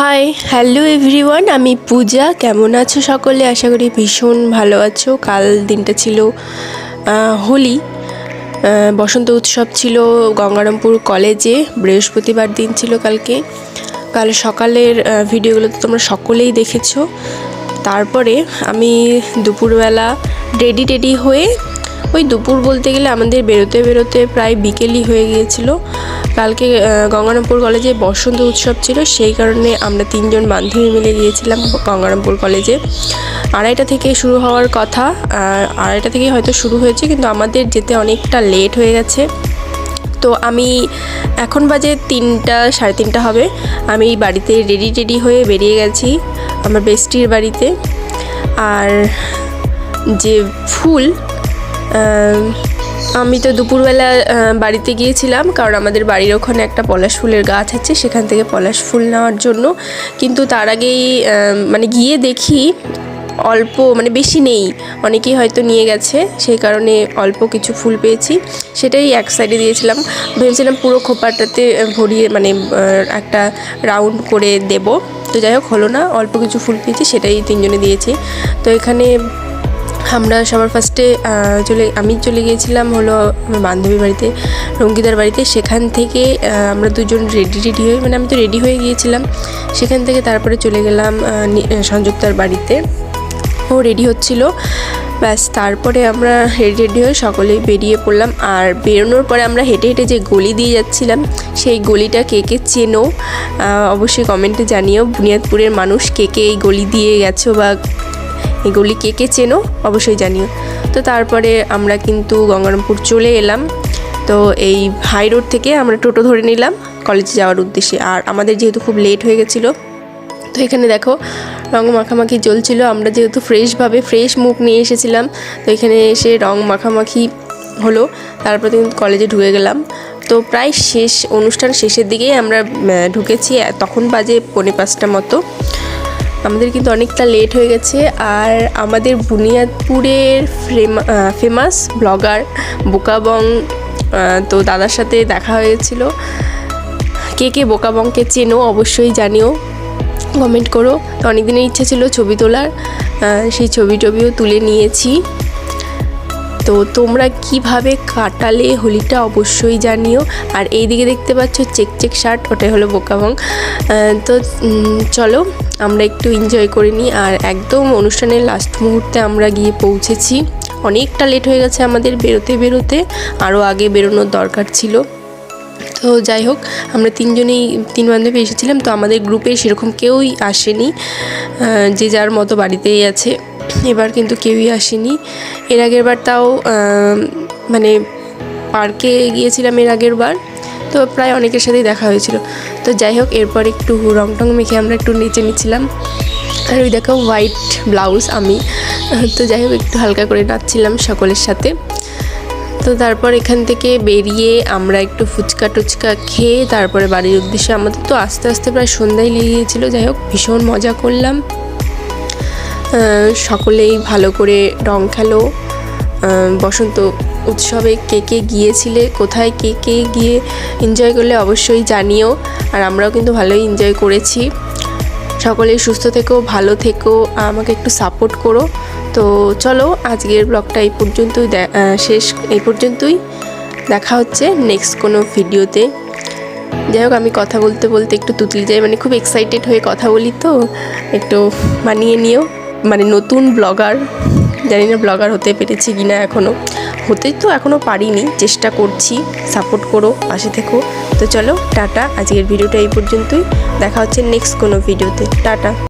Hi hello everyone আমি পূজা, কেমন আছো সকলে? আশা করি ভীষণ ভালো আছো। কাল দিনটা ছিল হোলি। বসন্ত উৎসব ছিল গঙ্গারামপুর কলেজে, বৃহস্পতিবার দিন ছিল কালকে। কাল সকালের ভিডিওগুলো তো তোমরা সকলেই দেখেছ। তারপরে আমি দুপুরবেলা রেডি টেডি হয়ে ওই দুপুর বলতে গেলে আমাদের বেরোতে বেরোতে প্রায় বিকেলই হয়ে গিয়েছিল। কালকে গঙ্গারামপুর কলেজে বসন্ত উৎসব ছিল, সেই কারণে আমরা তিনজন বান্ধবী মিলে গিয়েছিলাম গঙ্গারামপুর কলেজে। আড়াইটা থেকে শুরু হওয়ার কথা আড়াইটা থেকেই হয়তো শুরু হয়েছে, কিন্তু আমাদের যেতে অনেকটা লেট হয়ে গেছে। তো আমি এখন বাজে তিনটা, সাড়ে তিনটা হবে। আমি বাড়িতে রেডি, টেডি হয়ে বেরিয়ে গেছি আমার বেস্টির বাড়িতে। আর যে ফুল আমি তো দুপুরবেলা বাড়িতে গিয়েছিলাম, কারণ আমাদের বাড়ির ওখানে একটা পলাশ ফুলের গাছ আছে, সেখান থেকে পলাশ ফুল নেওয়ার জন্য। কিন্তু তার আগেই মানে গিয়ে দেখি অল্প মানে বেশি নেই, অনেকেই হয়তো নিয়ে গেছে, সেই কারণে অল্প কিছু ফুল পেয়েছি। সেটাই এক সাইডে দিয়েছিলাম। ভেবেছিলাম পুরো খোপাটাতে ভরিয়ে মানে একটা রাউন্ড করে দেব। তো যাই হোক, হলো না, অল্প কিছু ফুল পেয়েছি, সেটাই তিনজনে দিয়েছি। তো এখানে আমরা সবার ফার্স্টে চলে, আমি চলে গিয়েছিলাম হলো আমার বান্ধবীর বাড়িতে রঙ্গিতার বাড়িতে। সেখান থেকে আমরা দুজন রেডি রেডি হয়ে মানে আমি তো রেডি হয়ে গিয়েছিলাম। সেখান থেকে তারপরে চলে গেলাম সংযুক্তার বাড়িতে। ও রেডি হচ্ছিল। ব্যাস, তারপরে আমরা রেডি রেডি হয়ে সকলেই বেরিয়ে পড়লাম। আর বেরোনোর পরে আমরা হেঁটে হেঁটে যে গলি দিয়ে যাচ্ছিলাম, সেই গলিটা কে কে চেনো অবশ্যই কমেন্টে জানিও। বুনিয়াদপুরের মানুষ কে কে এই গলি দিয়ে গেছো বা এগুলি কে কে চেনো অবশ্যই জানিও। তো তারপরে আমরা কিন্তু গঙ্গারামপুর চলে এলাম। তো এই হাই রোড থেকে আমরা টোটো ধরে নিলাম কলেজে যাওয়ার উদ্দেশ্যে। আর আমাদের যেহেতু খুব লেট হয়ে গেছিল, তো এখানে দেখো রং মাখামাখি চলছিল আমরা যেহেতু ফ্রেশভাবে ফ্রেশ মুখ নিয়ে এসেছিলাম, তো এখানে এসে রং মাখামাখি হলো। তারপরে কিন্তু কলেজে ঢুকে গেলাম। তো প্রায় শেষ অনুষ্ঠান শেষের দিকেই আমরা ঢুকেছি। তখন বাজে পৌনে পাঁচটা মতো। আমাদের কিন্তু অনেকটা লেট হয়ে গেছে আর আমাদের বুনিয়াদপুরের ফেমাস ব্লগার বোকাবং তো দাদার সাথে দেখা হয়েছিল। কে কে বোকাবংকে চেনো অবশ্যই জানিও কমেন্ট করো। তো অনেক দিনের ইচ্ছা ছিল ছবি তোলার সেই ছবি টবিও তুলে নিয়েছি। তো তোমরা কীভাবে কাটালে হোলিটা অবশ্যই জানিও। আর এই দিকে দেখতে পাচ্ছ চেক চেক শার্ট, ওটাই হলো বোকাবং। তো চলো আমরা একটু এনজয় করে নিই। আর একদম অনুষ্ঠানের লাস্ট মুহূর্তে আমরা গিয়ে পৌঁছেছি। অনেকটা লেট হয়ে গেছে আমাদের বেরোতে বেরোতে আরও আগে বেরোনোর দরকার ছিল। তো যাই হোক, আমরা তিনজনেই, তিন বান্ধবী এসেছিলাম, তো আমাদের গ্রুপে সেরকম কেউই আসেনি। যে যার মতো বাড়িতেই আছে। এবার কিন্তু কেউই আসেনি। এর আগের বার তাও মানে পার্কে গিয়েছিলাম এর আগের বার। তো প্রায় অনেকের সাথেই দেখা হয়েছিল। তো যাই হোক, এরপর একটু রং টং মেখে আমরা একটু নিচে নিচ্ছিলাম। আর ওই দেখো হোয়াইট ব্লাউজ আমি। তো যাই হোক, একটু হালকা করে নাচছিলাম সকলের সাথে। তো তারপর এখান থেকে বেরিয়ে আমরা একটু ফুচকা টুচকা খেয়ে তারপরে বাড়ির উদ্দেশ্যে আমাদের তো আস্তে আস্তে প্রায় সন্ধ্যায় লেগে গিয়েছিল। যাই হোক, ভীষণ মজা করলাম। সকলেই ভালো করে রং খেলো। বসন্ত উৎসবে কে কে গিয়েছিলে, কোথায় কে কে গিয়ে এনজয় করলে অবশ্যই জানিও। আর আমরাও কিন্তু ভালোই এনজয় করেছি। সকলে সুস্থ থেকো, ভালো থেকো, আমাকে একটু সাপোর্ট করো। তো চলো, আজকের ব্লগটা এই পর্যন্তই শেষ, এই পর্যন্তই। দেখা হচ্ছে নেক্সট কোনো ভিডিওতে। যাই হোক, আমি কথা বলতে বলতে একটু তুতলি যাই মানে খুব এক্সাইটেড হয়ে কথা বলি তো। একটু মানিয়ে নিও। মানে নতুন ব্লগার জানি না ব্লগার হতে পেরেছি কি না এখনও হতে তো এখনও পারিনি, চেষ্টা করছি সাপোর্ট করো, পাশে থেকো। তো চলো, টাটা, আজকের ভিডিওটা এই পর্যন্তই। দেখা হচ্ছে নেক্সট কোনো ভিডিওতে টাটা।